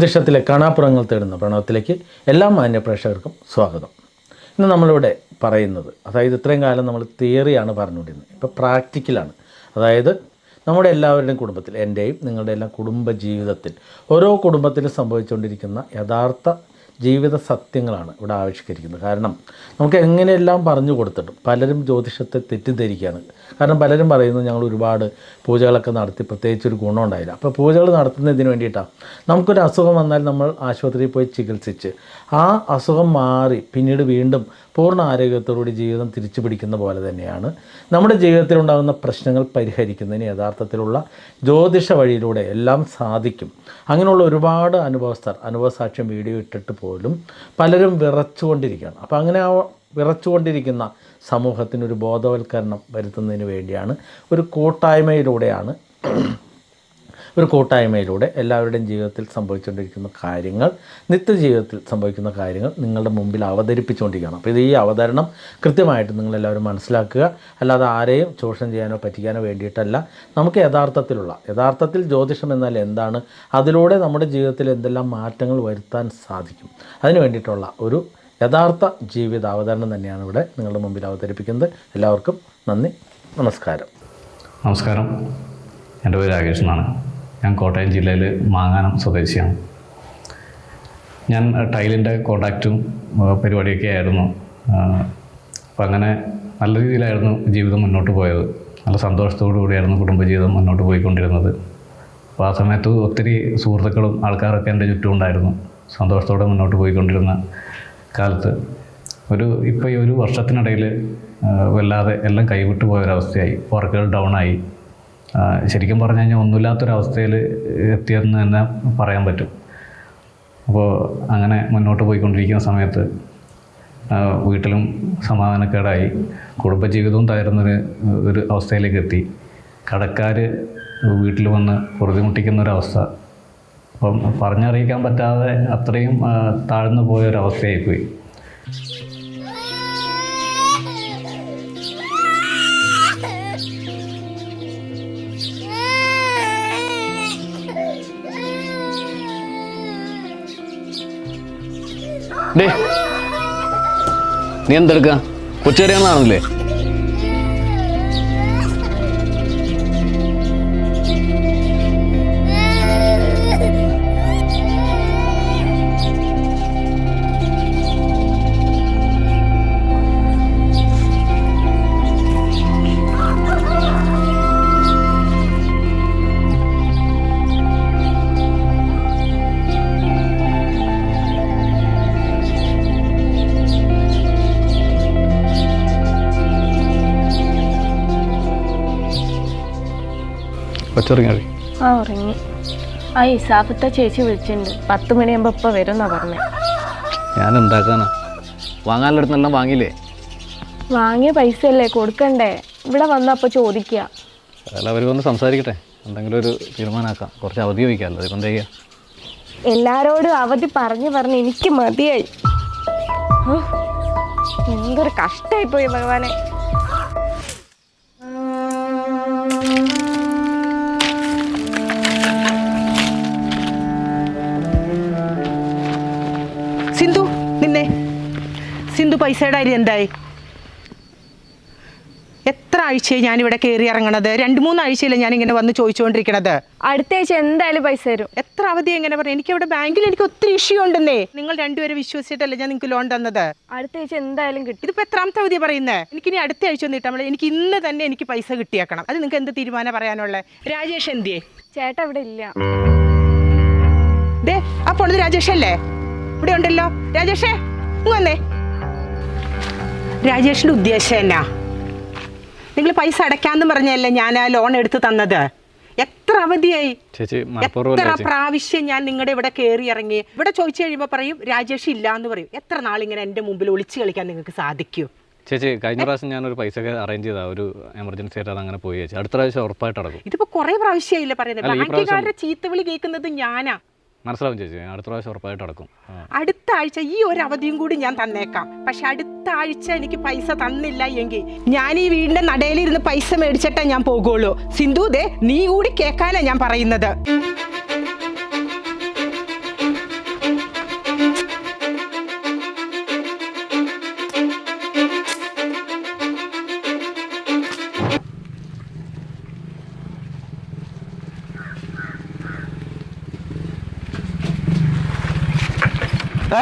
ജ്യോതിഷത്തിലെ കാണാപ്പുറങ്ങൾ തേടുന്ന പ്രണവത്തിലേക്ക് എല്ലാ മാന്യ പ്രേക്ഷകർക്കും സ്വാഗതം. ഇന്ന് നമ്മളിവിടെ പറയുന്നത് അതായത് ഇത്രയും കാലം നമ്മൾ തിയറിയാണ് പറഞ്ഞുകൊണ്ടിരുന്നത്. ഇപ്പോൾ പ്രാക്ടിക്കലാണ്. അതായത് നമ്മുടെ എല്ലാവരുടെയും കുടുംബത്തിൽ എന്റെയും നിങ്ങളുടെ എല്ലാം കുടുംബ ജീവിതത്തിൽ ഓരോ കുടുംബത്തിലും സംഭവിച്ചുകൊണ്ടിരിക്കുന്ന യഥാർത്ഥ ജീവിത സത്യങ്ങളാണ് ഇവിടെ ആവിഷ്കരിക്കുന്നത്. കാരണം നമുക്ക് എങ്ങനെയെല്ലാം പറഞ്ഞു കൊടുത്തിട്ടും പലരും ജ്യോതിഷത്തെ തെറ്റിദ്ധരിക്കുകയാണ്. കാരണം പലരും പറയുന്നത് ഞങ്ങൾ ഒരുപാട് പൂജകളൊക്കെ നടത്തി പ്രത്യേകിച്ച് ഒരു ഗുണം ഉണ്ടായില്ല. അപ്പോൾ പൂജകൾ നടത്തുന്നതിന് വേണ്ടിയിട്ടാണ് നമുക്കൊരു അസുഖം വന്നാൽ നമ്മൾ ആശുപത്രിയിൽ പോയി ചികിത്സിച്ച് ആ അസുഖം മാറി പിന്നീട് വീണ്ടും പൂർണ ആരോഗ്യത്തോടുകൂടി ജീവിതം തിരിച്ചു പിടിക്കുന്ന പോലെ തന്നെയാണ്. നമ്മുടെ ജീവിതത്തിലുണ്ടാകുന്ന പ്രശ്നങ്ങൾ പരിഹരിക്കുന്നതിന് യഥാർത്ഥത്തിലുള്ള ജ്യോതിഷ വഴിയിലൂടെ എല്ലാം സാധിക്കും. അങ്ങനെയുള്ള ഒരുപാട് അനുഭവസ്ഥർ അനുഭവസാക്ഷ്യം വീഡിയോ ഇട്ടിട്ട് പോലും പലരും വിറച്ചുകൊണ്ടിരിക്കുകയാണ്. അപ്പോൾ അങ്ങനെ വിറച്ചുകൊണ്ടിരിക്കുന്ന സമൂഹത്തിന് ഒരു ബോധവൽക്കരണം വരുത്തുന്നതിന് വേണ്ടിയാണ് ഒരു കൂട്ടായ്മയിലൂടെയാണ് ഒരു കൂട്ടായ്മയിലൂടെ എല്ലാവരുടെയും ജീവിതത്തിൽ സംഭവിച്ചുകൊണ്ടിരിക്കുന്ന കാര്യങ്ങൾ നിത്യജീവിതത്തിൽ സംഭവിക്കുന്ന കാര്യങ്ങൾ നിങ്ങളുടെ മുമ്പിൽ അവതരിപ്പിച്ചുകൊണ്ടിരിക്കുകയാണ്. അപ്പോൾ ഇത് ഈ അവതരണം കൃത്യമായിട്ട് നിങ്ങളെല്ലാവരും മനസ്സിലാക്കുക. അല്ലാതെ ആരെയും ചൂഷണം ചെയ്യാനോ പറ്റിക്കാനോ വേണ്ടിയിട്ടല്ല. നമുക്ക് യഥാർത്ഥത്തിലുള്ള യഥാർത്ഥത്തിൽ ജ്യോതിഷം എന്നാൽ എന്താണ്? അതിലൂടെ നമ്മുടെ ജീവിതത്തിൽ എന്തെല്ലാം മാറ്റങ്ങൾ വരുത്താൻ സാധിക്കും? അതിന് വേണ്ടിയിട്ടുള്ള ഒരു യഥാർത്ഥ ജീവിത അവതരണം തന്നെയാണ് ഇവിടെ നിങ്ങളുടെ മുമ്പിൽ അവതരിപ്പിക്കുന്നത്. എല്ലാവർക്കും നന്ദി നമസ്കാരം. നമസ്കാരം. എന്റെ പേര് രാകേഷ് എന്നാണ്. ഞാൻ കോട്ടയം ജില്ലയിൽ മാങ്ങാനം സ്വദേശിയാണ്. ഞാൻ ടൈലിന്റെ കോണ്ടാക്റ്റും പരിപാടിയൊക്കെ ആയിരുന്നു. അപ്പം അങ്ങനെ നല്ല രീതിയിലായിരുന്നു ജീവിതം മുന്നോട്ട് പോയത്. നല്ല സന്തോഷത്തോടു കൂടിയായിരുന്നു കുടുംബജീവിതം മുന്നോട്ട് പോയിക്കൊണ്ടിരുന്നത്. അപ്പോൾ ആ സമയത്ത് ഒത്തിരി സുഹൃത്തുക്കളും ആൾക്കാരൊക്കെ എന്റെ ചുറ്റും ഉണ്ടായിരുന്നു. സന്തോഷത്തോടെ മുന്നോട്ട് പോയിക്കൊണ്ടിരുന്ന കാലത്ത്. ഒരു ഇപ്പോൾ ഈ ഒരു വർഷത്തിനിടയിൽ വല്ലാതെ എല്ലാം കൈവിട്ട് പോയൊരവസ്ഥയായി. വർക്കുകൾ ഡൗൺ ആയി ശരിക്കും പറഞ്ഞു കഴിഞ്ഞാൽ ഒന്നുമില്ലാത്തൊരവസ്ഥയിൽ എത്തിയെന്ന് തന്നെ പറയാൻ പറ്റും. അപ്പോൾ അങ്ങനെ മുന്നോട്ട് പോയിക്കൊണ്ടിരിക്കുന്ന സമയത്ത് വീട്ടിലും സമാധാനക്കേടായി. കുടുംബജീവിതവും തകരുന്നൊരു ഒരു അവസ്ഥയിലേക്ക് എത്തി കടക്കാർ വീട്ടിൽ വന്ന് പൊറുതിമുട്ടിക്കുന്ന ഒരവസ്ഥ അപ്പം പറഞ്ഞറിയിക്കാൻ പറ്റാതെ അത്രയും താഴ്ന്നു പോയ ഒരവസ്ഥയായിപ്പോയി ഡേ നീ എന്തെടുക്ക? കൊച്ചേറിയാണെന്നാണല്ലേ കൊച്ചിറങ്ങി ആ ഉറങ്ങി. ആ ഇസാഫത്തെ ചേച്ചി വിളിച്ചിട്ടുണ്ട്. പത്ത് മണിയാകുമ്പോൾ ഇപ്പം വരും എന്നാ പറഞ്ഞേ. ഞാൻ എന്താക്കാനാ വാങ്ങാനുള്ള അടുത്തെല്ലാം വാങ്ങിയില്ലേ? വാങ്ങിയ പൈസ അല്ലേ കൊടുക്കണ്ടേ? ഇവിടെ വന്നപ്പോൾ ചോദിക്കുക അതെല്ലാം അവർ വന്ന് സംസാരിക്കട്ടെ. എന്തെങ്കിലും ഒരു തീരുമാനമാക്കാം കുറച്ച് അവധി ചോദിക്കാമല്ലോ ഇപ്പം എന്താ എല്ലാരോടും അവധി പറഞ്ഞു പറഞ്ഞ് എനിക്ക് മതിയായി. എന്തൊരു കഷ്ടായി പോയി ഭഗവാനെ. പൈസയുടെ അരി എന്തായി? എത്ര ആഴ്ചയായി ഞാനിവിടെ കയറി ഇറങ്ങണത്? രണ്ട് മൂന്ന് ആഴ്ചയില്ല ഞാൻ ഇങ്ങനെ വന്ന് ചോദിച്ചുകൊണ്ടിരിക്കണത്. അടുത്ത ആഴ്ച എന്തായാലും പൈസ തരും. എത്ര അവധി എങ്ങനെ പറയാം എനിക്ക് ഇവിടെ ബാങ്കിൽ എനിക്ക് ഒത്തിരി ഇഷ്യൂ ഉണ്ടെന്നേ. നിങ്ങൾ രണ്ടുപേരും വിശ്വസിച്ചിട്ടല്ലേ ഞാൻ നിങ്ങൾക്ക് ലോൺ തന്നത്? അടുത്ത ആഴ്ച എന്തായാലും കിട്ടും. ഇതിപ്പോ എത്രാമത്തെ അവധി പറയുന്നത് എനിക്ക് ഇനി അടുത്ത ആഴ്ച ഒന്നും കിട്ടാൻ എനിക്ക് ഇന്ന് തന്നെ എനിക്ക് പൈസ കിട്ടിയേക്കണം. അത് നിങ്ങൾക്ക് എന്ത് തീരുമാനം പറയാനുള്ളത് രാജേഷ് എന്തിയേ? ചേട്ടാ ഇവിടെ ഇല്ല. ദേ ആ പോണത് രാജേഷ് അല്ലേ ഇവിടെ ഉണ്ടല്ലോ. രാജേഷേ ഇങ്ങ് വന്നേ. രാജേഷിന്റെ ഉദ്ദേശം എന്നാ? നിങ്ങൾ പൈസ അടയ്ക്കാന്ന് പറഞ്ഞല്ലേ ഞാൻ ആ ലോൺ എടുത്ത് തന്നത്? എത്ര അവധിയായി? എത്ര പ്രാവശ്യം ഞാൻ നിങ്ങളുടെ ഇവിടെ കയറി ഇറങ്ങി? ഇവിടെ ചോദിച്ചു കഴിയുമ്പോൾ പറയും രാജേഷ് ഇല്ല എന്ന് പറയും. എത്ര നാൾ ഇങ്ങനെ എന്റെ മുമ്പിൽ ഒളിച്ചു കളിക്കാൻ നിങ്ങൾക്ക് സാധിക്കൂ? ചേച്ചി കഴിഞ്ഞ പ്രാവശ്യം ഒരു പൈസ ഒക്കെ അറേഞ്ച് ചെയ്താ ഒരു എമർജൻസി ആയിട്ട് അത് അങ്ങനെ പോയി ചേച്ചി. അടുത്ത പ്രാവശ്യം ഉറപ്പായിട്ട് അടക്കും. ഇതിപ്പോ കുറെ പ്രാവശ്യമായില്ലേ പറയുന്നത് ബാങ്കുകാരുടെ ചീത്തവിളി കേൾക്കുന്നത് ഞാനാ. മനസ്സിലാവും ചേച്ചി. അടുത്ത പ്രാവശ്യം ഉറപ്പായിട്ട് അടക്കും. അടുത്ത ആഴ്ച ഈ ഒരു അവധിയും കൂടി ഞാൻ തന്നേക്കാം. പക്ഷെ അടുത്ത ആഴ്ച എനിക്ക് പൈസ തന്നില്ല എങ്കിൽ ഞാൻ ഈ വീടിന്റെ നടയിലിരുന്ന് പൈസ മേടിച്ചിട്ടേ ഞാൻ പോകുള്ളൂ സിന്ധു ദേ നീ കൂടി കേൾക്കാനാ ഞാൻ പറയുന്നത്.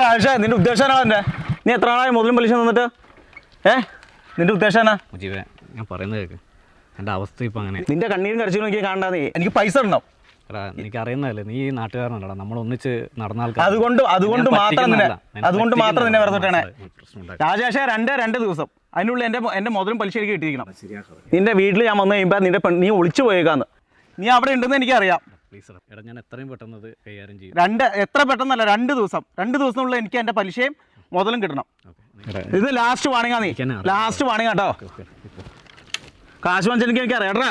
ആഴ്ച നിന്റെ ഉദ്ദേശം എന്നാ എന്റെ നീ എത്ര നാളായി മുതലും പലിശ നിന്നിട്ട് ഏ? നിന്റെ ഉദ്ദേശം എന്നാ മുജീബെ ഞാൻ പറയുന്നത് കേൾക്ക് എന്റെ അവസ്ഥ ഇപ്പം അങ്ങനെ. നിന്റെ കണ്ണീരും കരച്ചിലും എനിക്ക് കാണണ്ട നീ എനിക്ക് പൈസ ഇടണം. എടാ എനിക്ക് അറിയുന്നതല്ലേ നീ ഈ നാട്ടുകാരനല്ലടാ. നമ്മൾ ഒന്നിച്ച് നടന്ന ആൾക്കാർ അതുകൊണ്ട് അതുകൊണ്ട് മാത്രം നിന്നെ അതുകൊണ്ട് മാത്രം നിന്നെ വെറുതെ പ്രശ്നമുണ്ടാക്കി രാജേഷേ രണ്ട് രണ്ട് ദിവസം. അതിനുള്ളിൽ എന്റെ എന്റെ മുതലും പലിശ എനിക്ക് കിട്ടിയിരിക്കണം. നിന്റെ വീട്ടിൽ ഞാൻ വന്നു കഴിയുമ്പോൾ നിന്റെ നീ ഒളിച്ചു പോയേക്കാന്ന്. നീ അവിടെ ഉണ്ടെന്ന് എനിക്കറിയാം. പ്ലീസ് എടാ ഞാൻ എത്രയും പെട്ടെന്ന് അത് കൈകാര്യം ചെയ്യും. രണ്ട് എത്ര പെട്ടെന്നല്ല രണ്ട് ദിവസം. രണ്ട് ദിവസത്തിനുള്ളിൽ എനിക്ക് എന്റെ പലിശയും മുതലും കിട്ടണം. ഇത് ലാസ്റ്റ് വാണിങ്ങാ നീ. ലാസ്റ്റ് വാണിങ്ങാ കേട്ടോ കാശ് വാങ്ങിച്ച എനിക്ക് എനിക്ക് അറിയാട്ടാ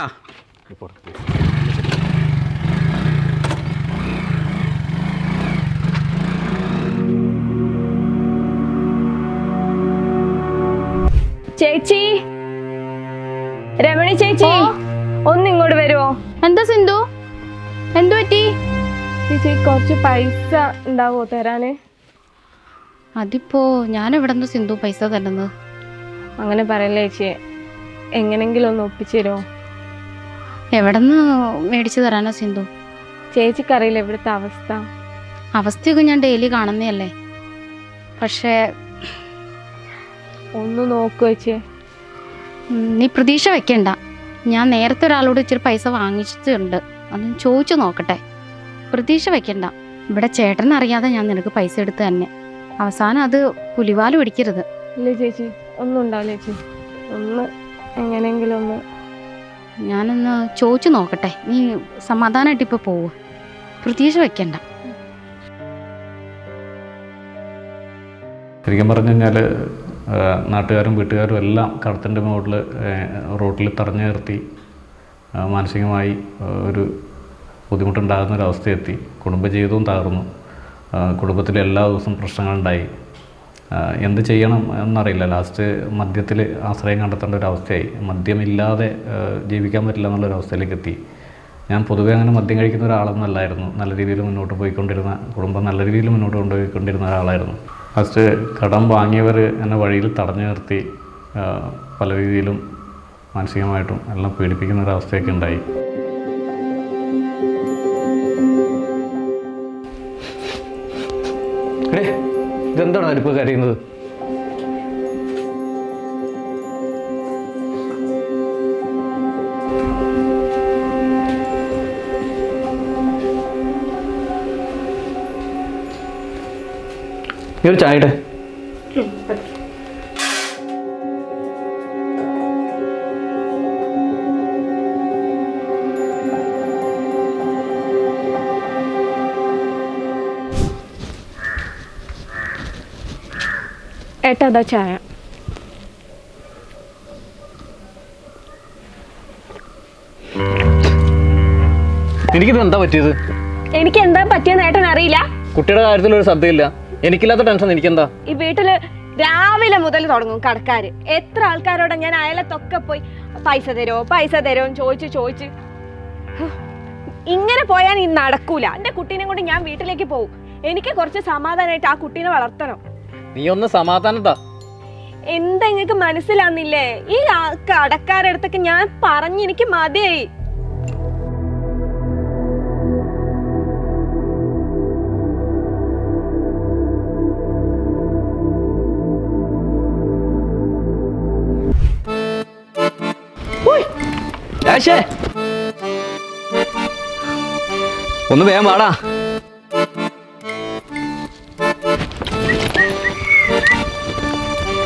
ചേച്ചി. രമണി ചേച്ചി ഒന്ന് ഇങ്ങോട്ട് വരുമോ എന്താ സിന്ധു? എന്തു പറ്റി? ചേച്ചി കുറച്ച് പൈസ ഉണ്ടാവോ തരാന്? അതിപ്പോ ഞാൻ എവിടെ നിന്ന് സിന്ധു പൈസ തരുന്നത്? അങ്ങനെ പറയല്ലേ ചേച്ചി. എങ്ങനെങ്കിലും ഒന്ന് ഒപ്പിച്ചു തരുമോ? എവിടെ നിന്ന് മേടിച്ചു തരാനാ സിന്ധു? ചേച്ചിക്കറിയില്ല ഇവിടുത്തെ അവസ്ഥ? അവസ്ഥയൊക്കെ ഞാൻ ഡെയിലി കാണുന്നതല്ലേ. പക്ഷേ ഒന്ന് നോക്കുവോ ചേച്ചി. നീ പ്രതീക്ഷ വെക്കണ്ട. ഞാൻ നേരത്തെ ഒരാളോട് ഇച്ചിരി പൈസ വാങ്ങിച്ചിട്ടുണ്ട്. അതൊന്ന് ചോദിച്ചു നോക്കട്ടെ. പ്രതീക്ഷ വെക്കണ്ട. ഇവിടെ ചേട്ടൻ അറിയാതെ ഞാൻ നിനക്ക് പൈസ എടുത്ത് തന്നെ. അവസാനം അത് പുലിവാൽ പിടിക്കരുത്. ഇല്ല ചേച്ചി ഒന്നും ഉണ്ടാവില്ല ചേച്ചി. ഒന്ന് എങ്ങനെയെങ്കിലും ഒന്ന്. ഞാനൊന്ന് ചോദിച്ചു നോക്കട്ടെ. നീ സമാധാനമായിട്ട് ഇപ്പോൾ പോവുക പ്രതീക്ഷ വെക്കണ്ട. ശരിക്കും പറഞ്ഞു കഴിഞ്ഞാൽ നാട്ടുകാരും വീട്ടുകാരും എല്ലാം കടത്തിന്റെ മുകളിൽ റോട്ടിൽ തടഞ്ഞു നിർത്തി. മാനസികമായി ഒരു ബുദ്ധിമുട്ടുണ്ടാകുന്ന ഒരവസ്ഥയെത്തി കുടുംബജീവിതവും തകർന്നു. കുടുംബത്തിൽ എല്ലാ ദിവസവും പ്രശ്നങ്ങളുണ്ടായി. എന്ത് ചെയ്യണം എന്നറിയില്ല. ലാസ്റ്റ് മദ്യത്തിൽ ആശ്രയം കണ്ടെത്തേണ്ട ഒരു അവസ്ഥയായി. മദ്യമില്ലാതെ ജീവിക്കാൻ പറ്റില്ല എന്നുള്ളൊരു അവസ്ഥയിലേക്ക് എത്തി ഞാൻ പൊതുവേ അങ്ങനെ മദ്യം കഴിക്കുന്ന ഒരാളൊന്നല്ലായിരുന്നു നല്ല രീതിയിൽ മുന്നോട്ട് പോയിക്കൊണ്ടിരുന്ന കുടുംബം നല്ല രീതിയിൽ മുന്നോട്ട് കൊണ്ടുപോയിക്കൊണ്ടിരുന്ന ഒരാളായിരുന്നു. ഫസ്റ്റ് കടം വാങ്ങിയവർ എന്നെ വഴിയിൽ തടഞ്ഞു നിർത്തി പല രീതിയിലും മാനസികമായിട്ടും എല്ലാം പീഡിപ്പിക്കുന്ന ഒരവസ്ഥയൊക്കെ ഉണ്ടായി ഇതെന്താണ് അടുപ്പ് കരയുന്നത്? ഈ ഒരു ചായയുടെ ഏട്ടാ അതാ ചായ. എനിക്കിത് എന്താ പറ്റിയത്? എനിക്ക് എന്താ പറ്റിയെന്ന് ഏട്ടൻ അറിയില്ല. കുട്ടിയുടെ കാര്യത്തിൽ ഒരു ശ്രദ്ധയില്ല. എനിക്കില്ലാത്ത ടെൻഷൻ എനിക്കെന്താ? ഈ വീട്ടിൽ രാവിലെ മുതൽ തുടങ്ങും കടക്കാര്. എത്ര ആൾക്കാരോടെ ഞാൻ അയലത്തൊക്കെ പോയി പൈസ തരോ പൈസ തരോ ചോദിച്ച് ചോദിച്ച്. ഹ്, ഇങ്ങനെ പോയാൽ ഈ നടക്കൂല. എന്റെ കുട്ടീനെ കൊണ്ട് ഞാൻ വീട്ടിലേക്ക് പോകും എനിക്ക് കുറച്ച് സമാധാനമായിട്ട് ആ കുട്ടീനെ വളർത്തണം. നീ ഒന്ന് സമാധാനത്താ. എന്താ നിങ്ങക്ക് മനസ്സിലാവുന്നില്ലേ? ഈ കടക്കാരടുത്തൊക്കെ ഞാൻ പറഞ്ഞു എനിക്ക് മതിയായി. ഒന്ന് വേഗം വാടാ.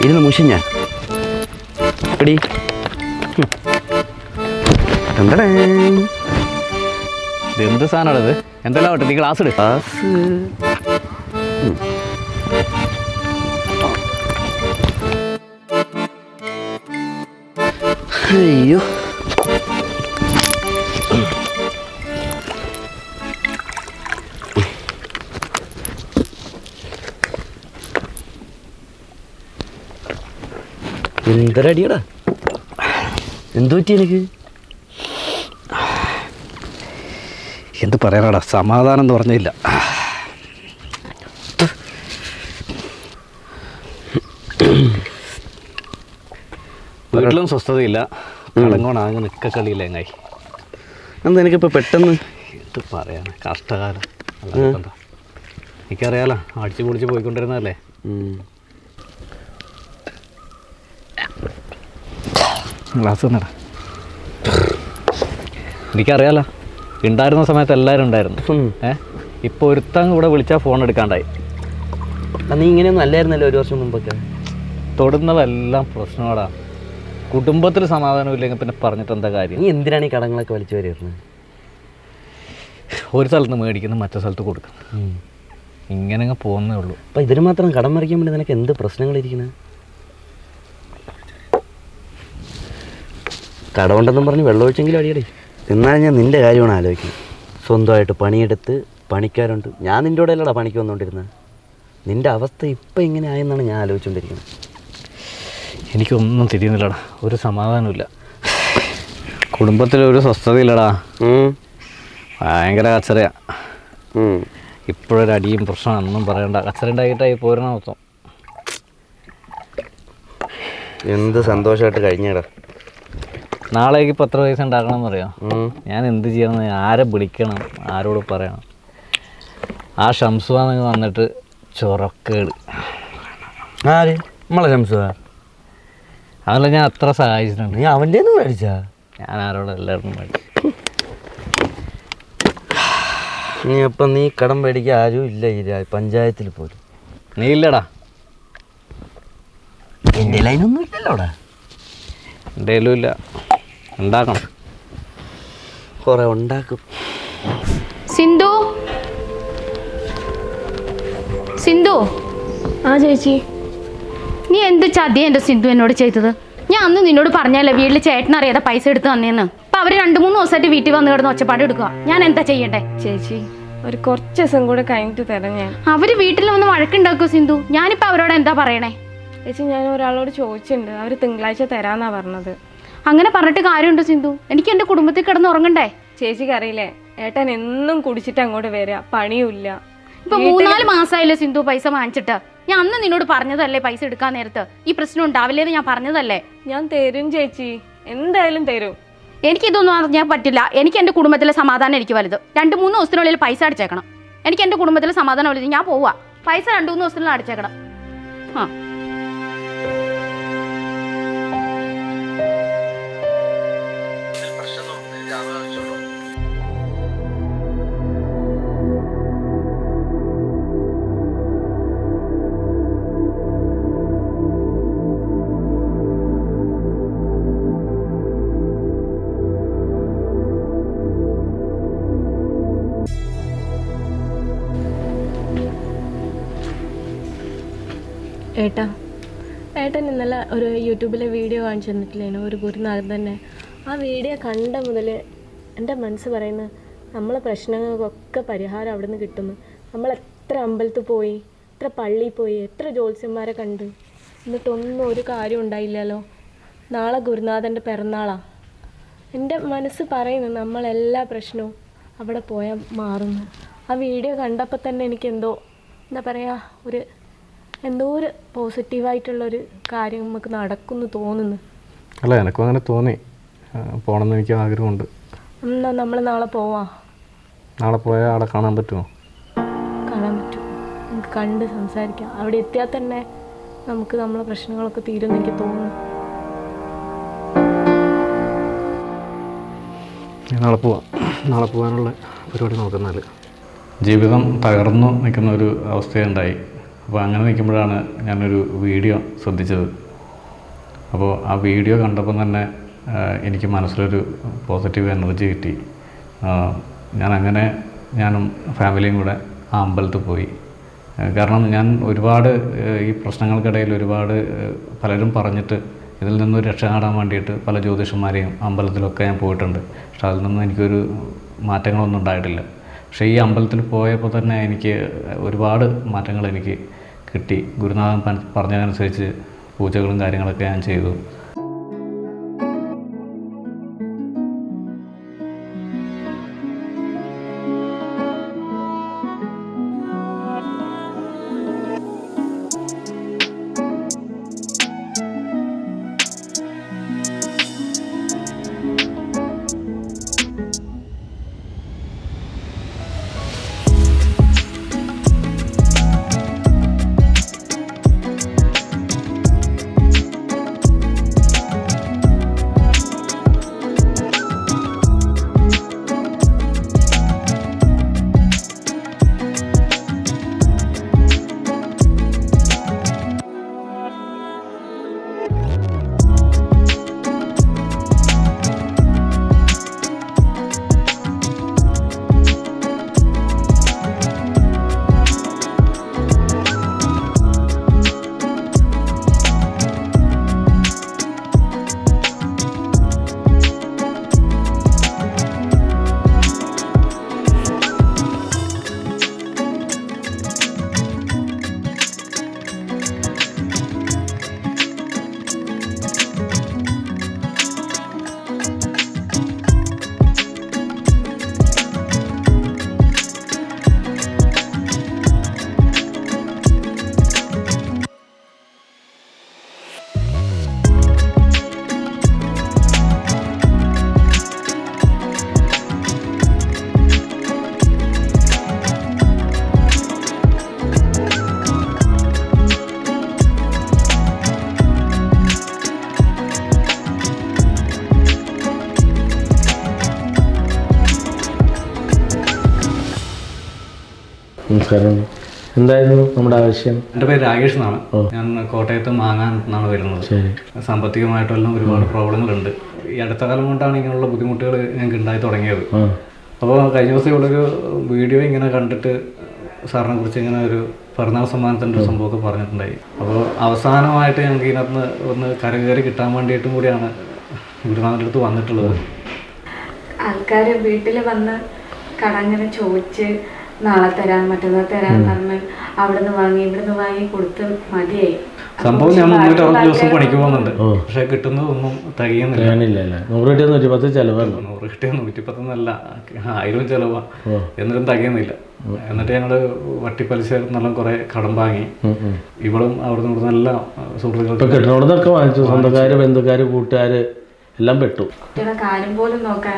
ഇരുന്ന് മുഷി ഞാൻ. എടി. എന്ത് സാധനത് എന്തെല്ലാം ആവട്ടെ നീ ക്ലാസ് എടു ക്ലാസ് അയ്യോ. എന്തരടിയടാ എന്തു പറ്റി എനിക്ക് എന്ത് പറയാനാടാ? സമാധാനം എന്ന് പറഞ്ഞില്ല. വീട്ടിലും സ്വസ്ഥതയില്ല. കടങ്ങോണാങ്ങ് നിൽക്ക കളിയില്ല എങ്ങായി? എന്താ എനിക്കിപ്പോൾ പെട്ടെന്ന്? എന്ത് പറയാനാ? കഷ്ടകാലം? എനിക്കറിയാലോ അടിച്ച് പൊളിച്ച് പോയിക്കൊണ്ടിരുന്നതല്ലേ ഗ്ലാസ് തന്നെടാ. എനിക്കറിയാലോ ഉണ്ടായിരുന്ന സമയത്ത് എല്ലാവരും ഉണ്ടായിരുന്നു. ഏ? ഇപ്പോൾ ഒരുത്തൻ കൂടെ വിളിച്ചാൽ ഫോൺ എടുക്കാണ്ടായി. നീ ഇങ്ങനെയൊന്നും അല്ലായിരുന്നല്ലോ ഒരു വർഷം മുമ്പൊക്കെ? തൊടുന്നതെല്ലാം പ്രശ്നങ്ങളാണ് കുടുംബത്തിൽ സമാധാനം ഇല്ലെങ്കിൽ പിന്നെ പറഞ്ഞിട്ട് എന്താ കാര്യം? നീ എന്തിനാണ് ഈ കടങ്ങളൊക്കെ വലിച്ചു വരുന്നത് ഒരു സ്ഥലത്ത് മേടിക്കുന്നു മറ്റേ സ്ഥലത്ത് കൊടുക്കുന്നു. ഇങ്ങനെ അങ്ങ് പോകുന്നേ ഉള്ളൂ. അപ്പം ഇതിന് മാത്രം കടം മറിക്കാൻ വേണ്ടി നിനക്ക് എന്ത് പ്രശ്നങ്ങളിരിക്കണേ കടമുണ്ടെന്നും പറഞ്ഞ് വെള്ളമൊഴിച്ചെങ്കിലും അടിയടി. എന്നാൽ ഞാൻ നിന്റെ കാര്യമാണ് ആലോചിക്കുന്നത്. സ്വന്തമായിട്ട് പണിയെടുത്ത് പണിക്കാരുണ്ട്. ഞാൻ നിന്റെ കൂടെ അല്ലടാ പണിക്ക് വന്നുകൊണ്ടിരുന്നത്. നിന്റെ അവസ്ഥ ഇപ്പം ഇങ്ങനെ ആയെന്നാണ് ഞാൻ ആലോചിച്ചുകൊണ്ടിരിക്കുന്നത്. എനിക്കൊന്നും തിരിയുന്നില്ലടാ. ഒരു സമാധാനമില്ല കുടുംബത്തിൽ ഒരു സ്വസ്ഥതയില്ലടാ ഭയങ്കര കച്ചറയാ. ഇപ്പോഴൊരടിയും പ്രശ്നമാണെന്നും പറയണ്ട. കച്ചറ ഉണ്ടായിട്ടായി പോരണ മൊത്തം. എന്ത് സന്തോഷമായിട്ട് കഴിഞ്ഞേടാ. നാളേക്ക് എത്ര പൈസ ഉണ്ടാക്കണം എന്ന് പറയാം ഞാൻ എന്ത് ചെയ്യണം? ആരെ വിളിക്കണം? ആരോട് പറയണം? ആ ഷംസുവാന്ന് വന്നിട്ട് ചൊറക്കേട്. ആര്? നമ്മളെ ഷംസുവാ? അതല്ല ഞാൻ അത്ര സഹായിച്ചിട്ടുണ്ട്. നീ അവന്റെ ഒന്നും മേടിച്ചാ? ഞാൻ ആരോടും എല്ലാവർക്കും മേടിച്ചു. നീ അപ്പം നീ കടം മേടിക്കാൻ ആരും ഇല്ല ഈ രാ- പഞ്ചായത്തിൽ പോലും. നീ ഇല്ലടാ. എന്റെ ലൈനൊന്നും ഇല്ലല്ലോടാ. അവിടെ എന്റെ കയ്യിലും ഇല്ല. ഉണ്ടാക്കണം. കുറെ ഉണ്ടാക്കും. സിന്ധു? സിന്ധു? ആ ചേച്ചി. നീ എന്ത് ചതിയ എന്റെ സിന്ധു എന്നോട് ചെയ്തത്? ഞാൻ അന്ന് നിന്നോട് പറഞ്ഞല്ലേ വീട്ടിൽ ചേട്ടൻ അറിയാതെ പൈസ എടുത്ത് തന്നേന്ന്. അപ്പൊ അവർ രണ്ടു മൂന്ന് ദിവസമായിട്ട് വീട്ടിൽ വന്ന് കിടന്ന് ഒച്ചപ്പാട് എടുക്കുക ഞാൻ എന്താ ചെയ്യണ്ടേ? ചേച്ചി ഒരു കുറച്ച് ദിവസം കൂടെ കഴിഞ്ഞിട്ട് തരാം ഞാൻ. അവർ വീട്ടിൽ വന്ന് വഴക്കുണ്ടാക്കോ സിന്ധു? ഞാനിപ്പോ അവരോട് എന്താ പറയണേ? ചേച്ചി ഞാൻ ഒരാളോട് ചോദിച്ചിട്ടുണ്ട്. അവർ തിങ്കളാഴ്ച തരാന്നാ പറഞ്ഞത്. അങ്ങനെ പറഞ്ഞിട്ട് കാര്യമുണ്ടോ സിന്ധു? എനിക്ക് എന്റെ കുടുംബത്തിൽ കിടന്ന് ഉറങ്ങണ്ടേ? ചേച്ചിക്ക് അറിയില്ലേ ഏട്ടൻ എന്നും കുടിച്ചിട്ട് അങ്ങോട്ട് വരിക പണിയുമില്ല. ഇപ്പൊ മൂന്നാൽ മാസമായില്ലേ സിന്ധു പൈസ വാങ്ങിച്ചിട്ട്? ഞാൻ അന്ന് നിന്നോട് പറഞ്ഞതല്ലേ പൈസ എടുക്കാൻ നേരത്ത്? ഈ പ്രശ്നം ഉണ്ടാവില്ലെന്ന് ഞാൻ പറഞ്ഞതല്ലേ? ഞാൻ തരും ചേച്ചി. എന്തായാലും തരും. എനിക്ക് ഇതൊന്നും അറിഞ്ഞാൽ പറ്റില്ല. എനിക്ക് എന്റെ കുടുംബത്തിലെ സമാധാനം എനിക്ക് വലുത്. രണ്ട് മൂന്ന് ദിവസത്തിനുള്ളിൽ പൈസ അടിച്ചേക്കണം. എനിക്ക് എന്റെ കുടുംബത്തിലെ സമാധാനം വലുത്. ഞാൻ പോവാ. പൈസ രണ്ട് മൂന്ന് ദിവസത്തിനുള്ളിൽ അടിച്ചേക്കണം. ആ. ഏട്ടാ ഏട്ടൻ ഇന്നലെ ഒരു യൂട്യൂബിലെ വീഡിയോ കാണിച്ചു തന്നിട്ടില്ലേനു ഒരു ഗുരുനാഥൻ തന്നെ. ആ വീഡിയോ കണ്ട മുതൽ എന്റെ മനസ്സ് പറയുന്നത് നമ്മളെ പ്രശ്നങ്ങൾക്കൊക്കെ പരിഹാരം അവിടെ നിന്ന് കിട്ടുന്നു. നമ്മൾ എത്ര അമ്പലത്തിൽ പോയി എത്ര പള്ളിയിൽ പോയി എത്ര ജ്യോത്സ്യന്മാരെ കണ്ടു. എന്നിട്ടൊന്നും ഒരു കാര്യം ഉണ്ടായില്ലല്ലോ. നാളെ ഗുരുനാഥന്റെ പിറന്നാളാണ് എന്റെ മനസ്സ് പറയുന്നു നമ്മളെല്ലാ പ്രശ്നവും അവിടെ പോയാൽ മാറുന്നു. ആ വീഡിയോ കണ്ടപ്പോൾ തന്നെ എനിക്കെന്തോ എന്താ പറയുക ഒരു എന്തോ ഒരു പോസിറ്റീവായിട്ടുള്ളൊരു കാര്യം നമുക്ക് നടക്കുന്നു തോന്നുന്നു. അല്ല എനക്കും അങ്ങനെ തോന്നി. പോകണമെന്ന് പോണമെന്ന് എനിക്ക് ആഗ്രഹമുണ്ട്. എന്നാ നമ്മൾ നാളെ പോവാം. നാളെ പോയാൽ ആളെ കാണാൻ പറ്റുമോ? കാണാൻ പറ്റും. നമുക്ക് കണ്ട് സംസാരിക്കാം. അവിടെ എത്തിയാൽ തന്നെ നമുക്ക് നമ്മളെ പ്രശ്നങ്ങളൊക്കെ തീരുമെന്ന് എനിക്ക് തോന്നുന്നു. നാളെ പോവാം. നാളെ പോകാനുള്ള പരിപാടി നോക്കുന്നാൽ ജീവിതം തകർന്നു നിൽക്കുന്ന ഒരു അവസ്ഥയുണ്ടായി. അപ്പോൾ അങ്ങനെ നിൽക്കുമ്പോഴാണ് ഞാനൊരു വീഡിയോ ശ്രദ്ധിച്ചത്. അപ്പോൾ ആ വീഡിയോ കണ്ടപ്പം തന്നെ എനിക്ക് മനസ്സിലൊരു പോസിറ്റീവ് എനർജി കിട്ടി. ഞാൻ അങ്ങനെ ഞാനും ഫാമിലിയും കൂടെ ആ അമ്പലത്തിൽ പോയി. കാരണം ഞാൻ ഒരുപാട് ഈ പ്രശ്നങ്ങൾക്കിടയിൽ ഒരുപാട് പലരും പറഞ്ഞിട്ട് ഇതിൽ നിന്ന് രക്ഷ നേടാൻ വേണ്ടിയിട്ട് പല ജ്യോതിഷന്മാരെയും അമ്പലത്തിലൊക്കെ ഞാൻ പോയിട്ടുണ്ട്. പക്ഷെ അതിൽ നിന്നും എനിക്കൊരു മാറ്റങ്ങളൊന്നും ഉണ്ടായിട്ടില്ല. പക്ഷേ ഈ അമ്പലത്തിൽ പോയപ്പോൾ തന്നെ എനിക്ക് ഒരുപാട് മാറ്റങ്ങൾ എനിക്ക് കിട്ടി. ഗുരുനാഥൻ പറഞ്ഞതനുസരിച്ച് പൂജകളും കാര്യങ്ങളൊക്കെ ഞാൻ ചെയ്തു. എന്തായിരുന്നു നമ്മുടെ ആവശ്യം? എന്റെ പേര് രാകേഷ് എന്നാണ്. ഞാൻ കോട്ടയത്ത് മാങ്ങാൻ എന്നാണ് വരുന്നത്. ശരി. സാമ്പത്തികമായിട്ടെല്ലാം ഒരുപാട് പ്രോബ്ലങ്ങളുണ്ട്. ഈ അടുത്ത കാലം കൊണ്ടാണ് ഇങ്ങനെയുള്ള ബുദ്ധിമുട്ടുകൾ ഞങ്ങൾക്ക് ഉണ്ടായി തുടങ്ങിയത്. അപ്പോൾ കഴിഞ്ഞ ദിവസം ഇവിടെ ഒരു വീഡിയോ ഇങ്ങനെ കണ്ടിട്ട് സാറിനെ കുറിച്ച് ഇങ്ങനെ ഒരു പിറന്നാൾ സമ്മാനത്തിന്റെ ഒരു സംഭവമൊക്കെ പറഞ്ഞിട്ടുണ്ടായി. അപ്പോൾ അവസാനമായിട്ട് ഞങ്ങൾക്ക് ഇതിനകത്ത് ഒന്ന് കരകയറി കിട്ടാൻ വേണ്ടിയിട്ടും കൂടിയാണ് ഗുരുനാഥന്റെ അടുത്ത് വന്നിട്ടുള്ളത്. ആൾക്കാർ വീട്ടിൽ വന്ന് കടങ്ങനെ ചോദിച്ച് നാളെ തരാൻ മറ്റന്നാൾ തരാൻ പറഞ്ഞ് അവിടുന്ന് വാങ്ങി ഇവിടുന്ന് വാങ്ങി കൊടുത്ത് മതിയായി. സംഭവം ഞാൻ മുന്നൂറ്റി അറുപത് ദിവസം പണിക്ക് പോകുന്നുണ്ട്. പക്ഷേ കിട്ടുന്നതൊന്നും തികയുന്നില്ല. നൂറ് കിട്ടിയ നൂറ്റിപ്പത്ത് ചിലവല്ല നൂറ് കിട്ടിയ നൂറ്റിപ്പത്തൊന്നല്ല ആയിരം ചിലവാ. എന്നിട്ടും തികയുന്നില്ല. എന്നിട്ട് ഞങ്ങൾ വട്ടിപ്പലിശ നല്ല കുറേ കടം വാങ്ങി. ഇവളും അവിടെ നിന്ന് ഇവിടുന്ന് എല്ലാം കിട്ടണോടത്തൊക്കെ വാങ്ങിച്ചു. സ്വന്തക്കാര് ബന്ധുക്കാര് കൂട്ടുകാര് എല്ലാം പെട്ടു. കാര്യം പോലും നോക്കാൻ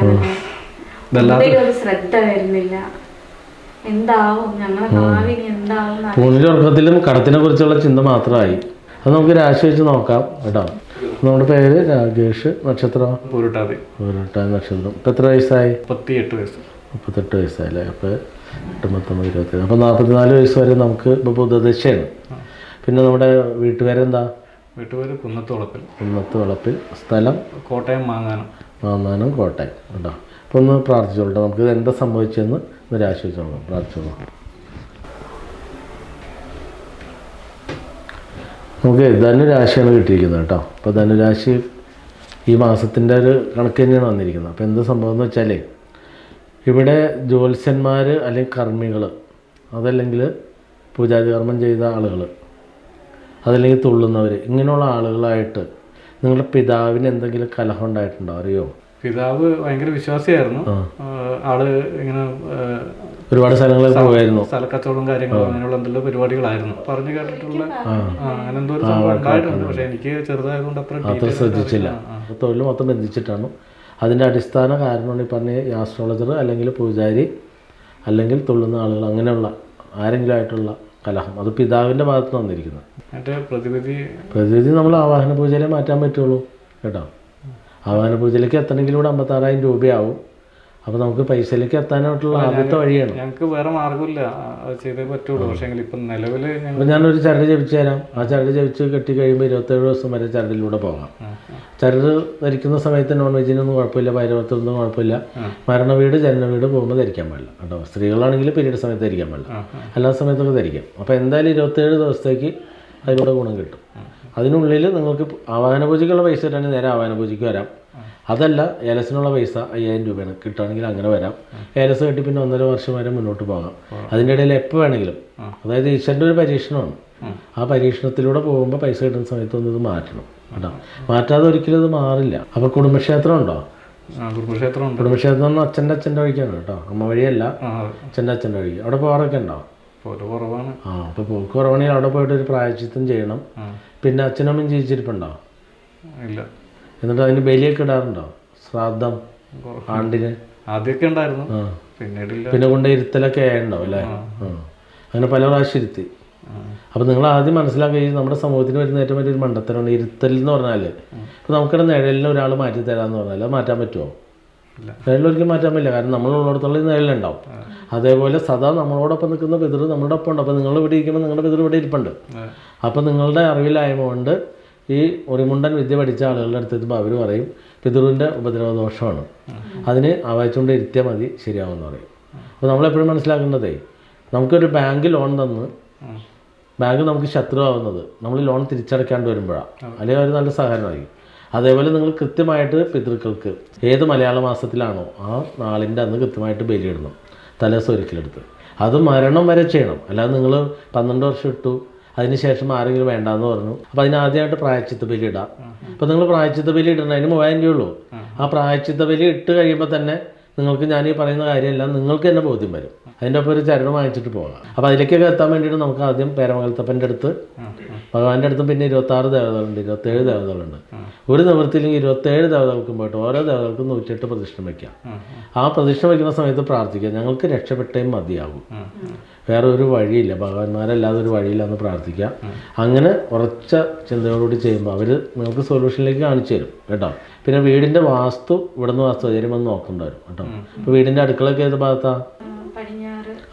ശ്രദ്ധ വരുന്നില്ല. എന്താവും? ഞങ്ങളെ ഭാവി കടത്തിനെ കുറിച്ചുള്ള ചിന്ത മാത്രമായി. അത് നമുക്ക് രാശി വെച്ച് നോക്കാം കേട്ടോ. നമ്മുടെ പേര് രാജേഷ് നക്ഷത്രം. പോരിട്ടാതെ നക്ഷത്രം. ഇപ്പം എത്ര വയസ്സായി? മുപ്പത്തിയെട്ട് വയസ്സ്. മുപ്പത്തെട്ട് വയസ്സായല്ലേ? അപ്പോൾ എട്ട് പത്തൊമ്പത് ഇരുപത്തി അപ്പോൾ നാൽപ്പത്തിനാല് വയസ്സ് വരെ നമുക്ക് ഇപ്പോൾ ബുധദശയാണ് പിന്നെ നമ്മുടെ വീട്ടുപേരെന്താ? വീട്ടുപേര് കുന്നത്തുളപ്പിൽ കുന്നത്ത് വളപ്പിൽ സ്ഥലം? കോട്ടയം മാങ്ങാനം. മാങ്ങാനം കോട്ടയം. കേട്ടോ. അപ്പോൾ ഒന്ന് പ്രാർത്ഥിച്ചോളട്ടെ നമുക്ക് ഇത് എന്താ സംഭവിച്ചതെന്ന് ഒന്ന് പ്രാർത്ഥന നമുക്ക് ധനുരാശിയാണ് കിട്ടിയിരിക്കുന്നത് കേട്ടോ. അപ്പോൾ ധനുരാശി ഈ മാസത്തിന്റെ ഒരു കണക്ക് തന്നെയാണ് വന്നിരിക്കുന്നത്. അപ്പോൾ എന്ത് സംഭവം എന്ന് വെച്ചാൽ ഇവിടെ ജ്യോത്സ്യന്മാർ അല്ലെങ്കിൽ കർമ്മികൾ അതല്ലെങ്കിൽ പൂജാതി കർമ്മം ചെയ്ത ആളുകൾ അതല്ലെങ്കിൽ തുള്ളുന്നവർ ഇങ്ങനെയുള്ള ആളുകളായിട്ട് നിങ്ങളുടെ പിതാവിന് എന്തെങ്കിലും കലഹം ഉണ്ടായിട്ടുണ്ടോ? അറിയോ? പിതാവ് ഭയങ്കര വിശ്വാസിയായിരുന്നു. ആൾ ഇങ്ങനെ ഒരുപാട് സ്ഥലങ്ങളിൽ പോയായിരുന്നു സ്ഥലക്കച്ചവടം കാര്യങ്ങളും അങ്ങനെയുള്ള എന്തെല്ലാം പരിപാടികളായിരുന്നു. പറഞ്ഞു കേട്ടിട്ടുള്ള ആ, അങ്ങനെ എന്തോ ഒരു സംഭവം ഉണ്ടായിട്ടുണ്ട്. പക്ഷെ എനിക്ക് ചെറുതായതുകൊണ്ട് അത്ര അത്ര ശ്രദ്ധിച്ചില്ല. തൊഴിൽ മൊത്തം ബന്ധിച്ചിട്ടാണ്. അതിന്റെ അടിസ്ഥാന കാരണമാണ് ഈ പറഞ്ഞ ഈ ആസ്ട്രോളജർ അല്ലെങ്കിൽ പൂജാരി അല്ലെങ്കിൽ തുള്ളുന്ന ആളുകൾ അങ്ങനെയുള്ള ആരെങ്കിലും ആയിട്ടുള്ള കലഹം. അത് പിതാവിന്റെ ഭാഗത്ത് വന്നിരിക്കുന്നത്. പ്രതിവിധി പ്രതിവിധി പ്രതിനിധി നമ്മൾ ആവാഹന പൂജയിലേ മാറ്റാൻ പറ്റുള്ളൂ. കേട്ടോ? ആവാഹന പൂജയിലേക്ക് എത്തണമെങ്കിൽ ഇവിടെ അമ്പത്താറായിരം രൂപയാവും. അപ്പോൾ നമുക്ക് പൈസയിലേക്ക് എത്താനായിട്ടുള്ള ആദ്യത്തെ വഴിയാണ്. ഞങ്ങൾക്ക് വേറെ മാർഗമില്ല ചെയ്തേ പറ്റുള്ളൂ. പക്ഷേ ഇപ്പം നിലവിൽ ഞങ്ങൾ അപ്പോൾ ഞാനൊരു ചരട് ജപിച്ചു തരാം. ആ ചരട് ജപിച്ച് കെട്ടി കഴിയുമ്പോൾ ഇരുപത്തേഴ് ദിവസം വരെ ചരടിലൂടെ പോകാം. ചരട് ധരിക്കുന്ന സമയത്ത് നോൺ വെജിനൊന്നും കുഴപ്പമില്ല. ഭൈരവത്തൊന്നും കുഴപ്പമില്ല. മരണ വീട് ജനന വീട് പോകുമ്പോൾ ധരിക്കാൻ പാടില്ല. കേട്ടോ. സ്ത്രീകളാണെങ്കിൽ പീരീഡ് സമയത്ത് ധരിക്കാൻ പാടില്ല. എല്ലാ സമയത്തൊക്കെ ധരിക്കാം. അപ്പോൾ എന്തായാലും ഇരുപത്തേഴ് ദിവസത്തേക്ക് അതിലൂടെ ഗുണം കിട്ടും. അതിനുള്ളിൽ നിങ്ങൾക്ക് ആവാഹന പൂജയ്ക്കുള്ള പൈസ കിട്ടുകയാണെങ്കിൽ നേരെ ആവാഹന പൂജയ്ക്ക് വരാം. അതല്ല ഏലസിനുള്ള പൈസ അയ്യായിരം രൂപയാണ്. കിട്ടുകയാണെങ്കിൽ അങ്ങനെ വരാം. ഏലസ് കെട്ടി പിന്നെ ഒന്നര വർഷം വരെ മുന്നോട്ട് പോകാം. അതിന്റെ ഇടയിൽ എപ്പോൾ വേണമെങ്കിലും. അതായത് ഈശ്വരന്റെ ഒരു പരീക്ഷണമാണ്. ആ. പരീക്ഷണത്തിലൂടെ പോകുമ്പോൾ പൈസ കിട്ടുന്ന സമയത്ത് ഒന്നും ഇത് മാറ്റണം. കേട്ടോ. മാറ്റാതെ ഒരിക്കലും ഇത് മാറില്ല. അപ്പോൾ കുടുംബക്ഷേത്രം ഉണ്ടോ കുടുംബക്ഷേത്രം കുടുംബക്ഷേത്രം എന്ന് അച്ഛന്റെ അച്ഛന്റെ വഴിക്കാണ് കേട്ടോ. അമ്മ വഴിയല്ല. അച്ഛന്റെ അച്ഛന്റെ വഴി. അവിടെ പോകാറൊക്കെ ഉണ്ടോ? കുറവാണ്. ആ അപ്പോൾ പോക്ക് കുറവാണെങ്കിൽ അവിടെ പോയിട്ട് ഒരു പ്രായച്ചിത്തം ചെയ്യണം. പിന്നെ അച്ഛനമ്മയും ജീവിച്ചിരിപ്പുണ്ടോ? ഇല്ല. എന്നിട്ട് അതിന് ബലിയൊക്കെ ഇടാറുണ്ടോ? ശ്രാദ്ധം ആണ്ടിന്? ആദ്യമൊക്കെ ഉണ്ടായിരുന്നു. പിന്നീട് പിന്നെ കൊണ്ട് ഇരുത്തലൊക്കെ ആയിട്ടുണ്ടാവും അല്ലേ. അങ്ങനെ പല പ്രാവശ്യം ഇരുത്തി. അപ്പോൾ നിങ്ങൾ ആദ്യം മനസ്സിലാക്കുക നമ്മുടെ സമൂഹത്തിന് വരുന്ന ഏറ്റവും വലിയൊരു മണ്ടത്തരമാണ് ഇരുത്തൽ എന്ന് പറഞ്ഞാൽ ഇപ്പോൾ നമുക്കിടെ നിഴലിന് ഒരാൾ മാറ്റി തരാമെന്ന് പറഞ്ഞാൽ അത് മാറ്റാൻ പറ്റുമോ നിഴലിൽ ഒരിക്കലും മാറ്റാൻ പറ്റില്ല. കാരണം നമ്മളുള്ളിടത്തോളം ഈ നിഴലുണ്ടാവും അതേപോലെ സദാ നമ്മളോടൊപ്പം നിൽക്കുന്ന പിതൃ നമ്മുടെ ഒപ്പം ഉണ്ട് അപ്പോൾ നിങ്ങൾ ഇവിടെ ഇരിക്കുമ്പോൾ നിങ്ങളുടെ പിതൃ ഇവിടെ ഇരിപ്പുണ്ട്. അപ്പോൾ നിങ്ങളുടെ അറിവിലായ്മ കൊണ്ട് ഈ ഒറിമുണ്ടൻ വിദ്യ പഠിച്ച ആളുകളുടെ അടുത്ത് എത്തുമ്പോൾ അവർ പറയും പിതൃവിന്റെ ഉപദ്രവദോഷമാണ്. അതിന് ആവായിച്ചുകൊണ്ട് ഇരുത്തിയാൽ മതി ശരിയാവുമെന്ന് പറയും. അപ്പോൾ നമ്മളെപ്പോഴും മനസ്സിലാക്കേണ്ടതേ നമുക്കൊരു ബാങ്ക് ലോൺ തന്ന് ബാങ്ക് നമുക്ക് ശത്രുവാകുന്നത് നമ്മൾ ലോൺ തിരിച്ചടയ്ക്കാണ്ട് വരുമ്പോഴാണ് അല്ലെങ്കിൽ അവർ നല്ല സഹകരണമായിരിക്കും. അതേപോലെ നിങ്ങൾ കൃത്യമായിട്ട് പിതൃക്കൾക്ക് ഏത് മലയാള മാസത്തിലാണോ ആ നാളിന്റെ അന്ന് കൃത്യമായിട്ട് ബലിയിടണം തലേദിവസം ഒരിക്കലെടുത്ത് അത് മരണം വരെ ചെയ്യണം. അല്ലാതെ നിങ്ങൾ പന്ത്രണ്ട് വർഷം ഇട്ടു അതിനുശേഷം ആരെങ്കിലും വേണ്ടാന്ന് പറഞ്ഞു. അപ്പോൾ അതിനാദ്യമായിട്ട് പ്രായച്ചിത്ത ബലി ഇടാം. അപ്പോൾ നിങ്ങൾ പ്രായച്ചിത്ത ബലി ഇടണം അതിന് മൂവായിരം രൂപയുള്ളൂ ആ പ്രായച്ചിത്ത ബലി ഇട്ട് കഴിയുമ്പോൾ തന്നെ നിങ്ങൾക്ക് ഞാൻ ഈ പറയുന്ന കാര്യമെല്ലാം നിങ്ങൾക്ക് തന്നെ ബോധ്യം വരും. അതിന്റെ ഒപ്പം ഒരു ചരട് വാങ്ങിച്ചിട്ട് പോകാം. അപ്പോൾ അതിലേക്കൊക്കെ എത്താൻ വേണ്ടിയിട്ട് നമുക്ക് ആദ്യം പേരമംഗലത്തപ്പന്റെ അടുത്ത് ഭഗവാന്റെ അടുത്തും പിന്നെ ഇരുപത്താറ് ദേവതകളുണ്ട് ഇരുപത്തേഴ് ദേവതകളുണ്ട്. ഒരു നിവൃത്തിയില്ലെങ്കിൽ ഇരുപത്തേഴ് ദേവതകൾക്കും പോയിട്ട് ഓരോ ദേവതകൾക്കും നൂറ്റിയെട്ട് പ്രതിഷ്ഠ വയ്ക്കാം. ആ. പ്രതിഷ്ഠ വയ്ക്കുന്ന സമയത്ത് പ്രാർത്ഥിക്കുക. ഞങ്ങൾക്ക് രക്ഷപ്പെട്ടേ മതിയാകും. വേറെ ഒരു വഴിയില്ല. ഭഗവാന്മാരല്ലാതെ ഒരു വഴിയില്ല എന്ന് പ്രാർത്ഥിക്കുക അങ്ങനെ ഉറച്ച ചിന്തയോടുകൂടി ചെയ്യുമ്പോൾ അവർ നിങ്ങൾക്ക് സൊല്യൂഷനിലേക്ക് കാണിച്ചു തരും. കേട്ടോ? പിന്നെ വീടിന്റെ വാസ്തു ഇവിടുന്ന് വാസ്തു വന്ന് നോക്കേണ്ടി വരും. കേട്ടോ? അപ്പോൾ വീടിന്റെ അടുക്കളയൊക്കെ ഏത് ഭാഗത്താണ്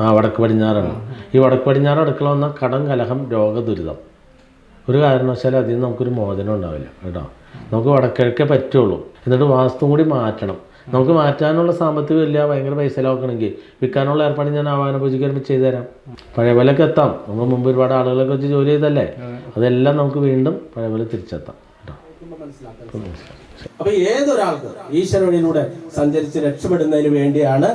ആ വടക്ക് പടിഞ്ഞാറാണ്. ഈ വടക്ക് പടിഞ്ഞാറ് അടുക്കള വന്ന കടം കലഹം രോഗദുരിതം. ഒരു കാരണവശാലും അതിൽ നിന്ന് നമുക്കൊരു മോചനം ഉണ്ടാവില്ല കേട്ടോ. നമുക്ക് വടക്കിഴക്കേ പറ്റുള്ളൂ. എന്നിട്ട് വാസ്തു കൂടി മാറ്റണം. നമുക്ക് മാറ്റാനുള്ള സാമ്പത്തികം ഇല്ല ഭയങ്കര പൈസ ലോക്കണമെങ്കിൽ വിൽക്കാനുള്ള ഏർപ്പാട് ഞാൻ ആവാന പൂജയ്ക്ക് വരുമ്പോൾ ചെയ്തു തരാം പഴയ പോലെയൊക്കെ എത്താം. നമ്മൾ മുമ്പ് ഒരുപാട് ആളുകളൊക്കെ വെച്ച് ജോലി ചെയ്തല്ലേ? അതെല്ലാം നമുക്ക് വീണ്ടും പഴയ പോലെ തിരിച്ചെത്താം കേട്ടോ. അപ്പൊ ഏതൊരാൾക്ക് ഈശ്വര വഴിയിലൂടെ സഞ്ചരിച്ച് രക്ഷപ്പെടുന്നതിന് വേണ്ടിയാണ്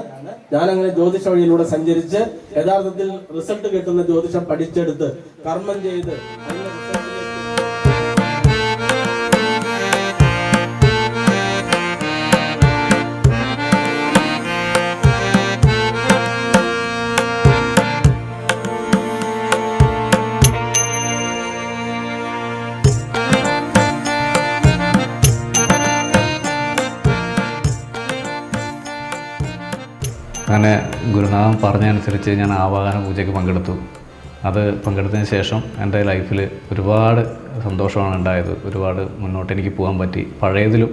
ഞാൻ അങ്ങനെ ജ്യോതിഷ വഴിയിലൂടെ സഞ്ചരിച്ച് യഥാർത്ഥത്തിൽ റിസൾട്ട് കിട്ടുന്ന ജ്യോതിഷം പഠിച്ചെടുത്ത് കർമ്മം ചെയ്ത് അങ്ങനെ ഗുരുനാഥൻ പറഞ്ഞതനുസരിച്ച് ഞാൻ ആവാഹന പൂജയ്ക്ക് പങ്കെടുത്തു. അത് പങ്കെടുത്തതിന് ശേഷം എന്റെ ലൈഫിൽ ഒരുപാട് സന്തോഷമാണ് ഉണ്ടായത്. ഒരുപാട് മുന്നോട്ട് എനിക്ക് പോകാൻ പറ്റി. പഴയതിലും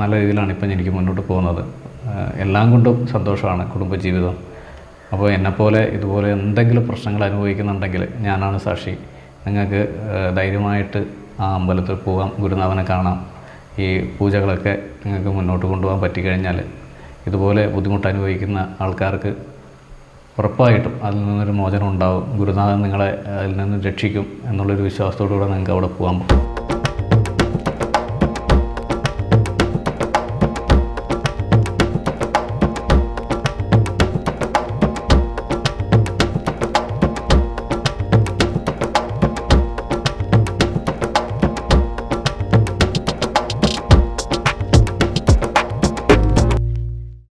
നല്ല രീതിയിലാണ് ഇപ്പം എനിക്ക് മുന്നോട്ട് പോകുന്നത്. എല്ലാം കൊണ്ടും സന്തോഷമാണ് കുടുംബജീവിതം. അപ്പോൾ എന്നെപ്പോലെ ഇതുപോലെ എന്തെങ്കിലും പ്രശ്നങ്ങൾ അനുഭവിക്കുന്നുണ്ടെങ്കിൽ ഞാനാണ് സാക്ഷി. നിങ്ങൾക്ക് ധൈര്യമായിട്ട് ആ അമ്പലത്തിൽ പോകാം ഗുരുനാഥനെ കാണാം. ഈ പൂജകളൊക്കെ നിങ്ങൾക്ക് മുന്നോട്ട് കൊണ്ടുപോകാൻ പറ്റിക്കഴിഞ്ഞാൽ ഇതുപോലെ ബുദ്ധിമുട്ട് അനുഭവിക്കുന്ന ആൾക്കാർക്ക് ഉറപ്പായിട്ടും അതിൽ നിന്നൊരു മോചനം ഉണ്ടാവും ഗുരുനാഥൻ നിങ്ങളെ അതിൽ നിന്ന് രക്ഷിക്കും എന്നുള്ളൊരു വിശ്വാസത്തോടു കൂടെ നിങ്ങൾക്ക് അവിടെ പോകാൻ പറ്റും.